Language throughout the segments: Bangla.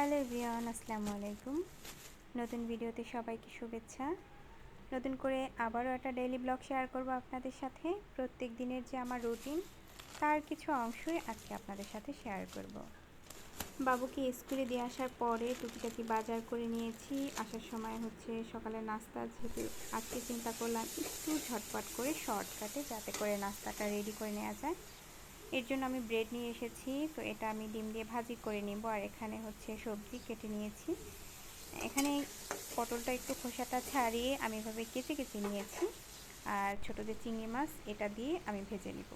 হ্যালো এভরিওয়ান, আসসালামু আলাইকুম। নতুন ভিডিওতে সবাইকে শুভেচ্ছা। নতুন করে আবারও একটা ডেইলি ব্লগ শেয়ার করব আপনাদের সাথে। প্রত্যেক দিনের যে আমার রুটিন তার কিছু অংশই আজকে আপনাদের সাথে শেয়ার করব। বাবুকে স্কুলে দিয়ে আসার পরে টুকিটাকি বাজার করে নিয়েছি। আসার সময় হচ্ছে সকালে নাস্তা, যেহেতু আজকে চিন্তা করলাম, একটু ঝটপট করে শর্টকাটে যাতে করে নাস্তাটা রেডি করে নেওয়া যায়। এর জন্য আমি ব্রেড নিয়ে এসেছি। তো এটা আমি ডিম দিয়ে ভাজি করে নিব। আর এখানে হচ্ছে সবজি কেটে নিয়েছি। এখানে পটলটা একটু খোসাটা ছাড়িয়ে আমি এভাবে কেচে কেচে নিয়েছি। আর ছোটো যে চিংড়ি মাছ, এটা দিয়ে আমি ভেজে নিব।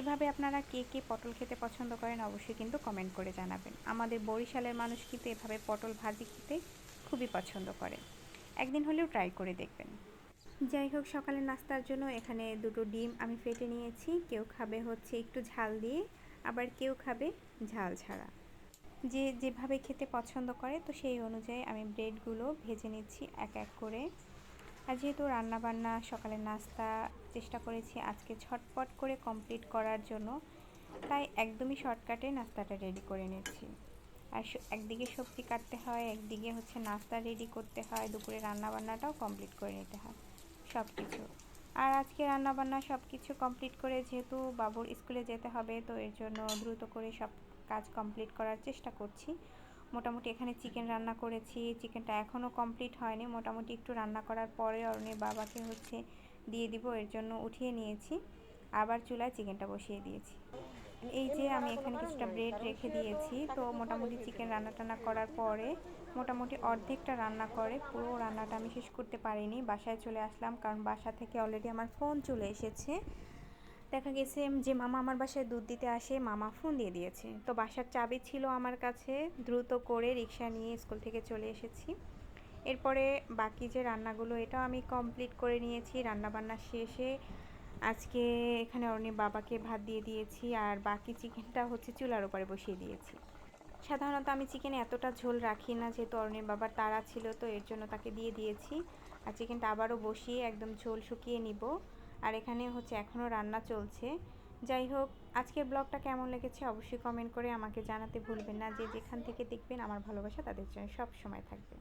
এভাবে আপনারা কে কে পটল খেতে পছন্দ করেন অবশ্যই কিন্তু কমেন্ট করে জানাবেন। আমাদের বরিশালের মানুষ কিন্তু এভাবে পটল ভাজি খেতে খুবই পছন্দ করে। একদিন হলেও ট্রাই করে দেখবেন। যাই হোক সকালে নাস্তার জন্য এখানে দুটো ডিম আমি ফেটে নিয়েছি। কেউ খাবে হচ্ছে একটু ঝাল দিয়ে, আবার কেউ খাবে ঝাল ছাড়া। যে যেভাবে খেতে পছন্দ করে, তো সেই অনুযায়ী আমি ব্রেডগুলো ভেজে নিচ্ছি এক এক করে। আর যেহেতু রান্নাবান্না, সকালের নাস্তা চেষ্টা করেছি আজকে ছটপট করে কমপ্লিট করার জন্য, তাই একদমই শর্টকাটে নাস্তাটা রেডি করে নিচ্ছি। আর একদিকে সবজি কাটতে হয়, একদিকে হচ্ছে নাস্তা রেডি করতে হয়, দুপুরে রান্নাবান্নাটাও কমপ্লিট করে নিতে হয়। সব কিছু আর আজকে রান্নাবান্না সব কিছু কমপ্লিট করে যেহেতু বাবুর স্কুলে যেতে হবে, তো এর জন্য দ্রুত করে সব কাজ কমপ্লিট করার চেষ্টা করছি। মোটামুটি এখানে চিকেন রান্না করেছি চিকেনটা এখনও কমপ্লিট হয়নি। মোটামুটি একটু রান্না করার পরে অরণের বাবাকে হচ্ছে দিয়ে দিব, এর জন্য উঠিয়ে নিয়েছি। আবার চুলায় চিকেনটা বসিয়ে দিয়েছি। এই যে আমি এখানে কিছুটা ব্রেড রেখে দিয়েছি, তো মোটামুটি চিকেন রান্না টান্না করার পরে মোটামুটি অর্ধেকটা রান্না করে, পুরো রান্নাটা আমি শেষ করতে পারিনি, বাসায় চলে আসলাম কারণ বাসা থেকে অলরেডি আমার ফোন চলে এসেছে। দেখা গেছে যে মামা আমার বাসায় দুধ দিতে আসে, মামা ফোন দিয়ে দিয়েছে। তো বাসার চাবি ছিল আমার কাছে, দ্রুত করে রিক্সা নিয়ে স্কুল থেকে চলে এসেছি। এরপরে বাকি যে রান্নাগুলো, এটাও আমি কমপ্লিট করে নিয়েছি, রান্নাবান্না শেষে আজকে এখানে অরণির বাবাকে ভাত দিয়ে দিয়েছি আর বাকি চিকেনটা হচ্ছে চুলার উপরে বসিয়ে দিয়েছি। সাধারণত আমি চিকেনে এতটা ঝোল রাখি না যেহেতু অরণির বাবার তারা ছিল তো এর জন্য তাকে দিয়ে দিয়েছি। আর চিকেনটা আবারও বসিয়ে একদম ঝোল শুকিয়ে নিব। আর এখানে হচ্ছে এখনও রান্না চলছে। যাই হোক আজকের ব্লগটা কেমন লেগেছে অবশ্যই কমেন্ট করে আমাকে জানাতে ভুলবেন না। যে যেখান থেকে দেখবেন আমার ভালোবাসা তাদের জন্য সব সময় থাকবে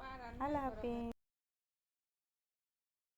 আল্লাহ হাফেজ।